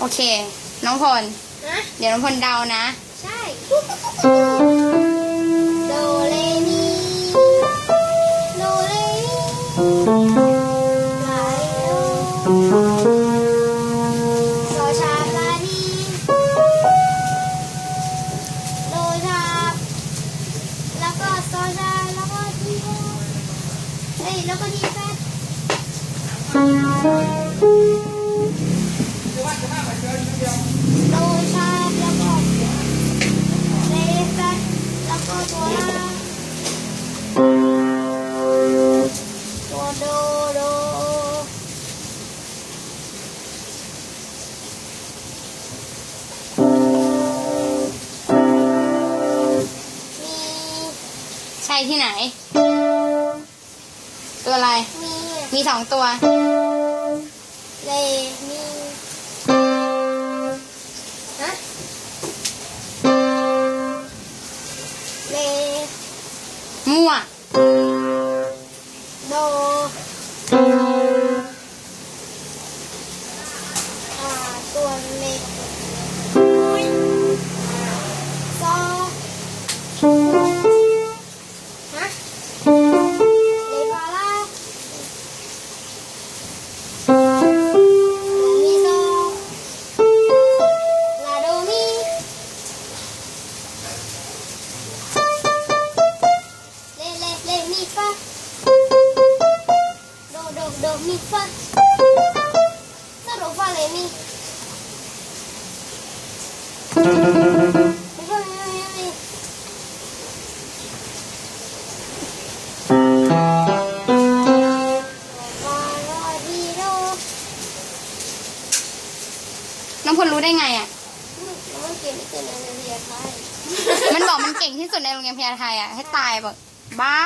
โอเค น้องพล นะเดี๋ยวน้องพลเดานะ ใช่โดเรมีโดเรมีลาโดโซชาลานีโดชาแล้วก็โซชาแล้วก็ทีโฟเฮ้ยแล้วก็ทีแฟตโด ใช่ที่ไหน ตัวอะไร มีมีสองตัวเลมีฮะเลมั่วโด โดโดโดมีฟาซาโดฟาเลมีไม่ใช่ไม่ใช่ไม่ใช่น้องพลรู้ได้ไงอะ มันเก็บไม่เกินในเรียนไทยมันบอกมันเก่งที่สุดในโรงเรียนพญาไทยอะ ให้ตายบอกบ้า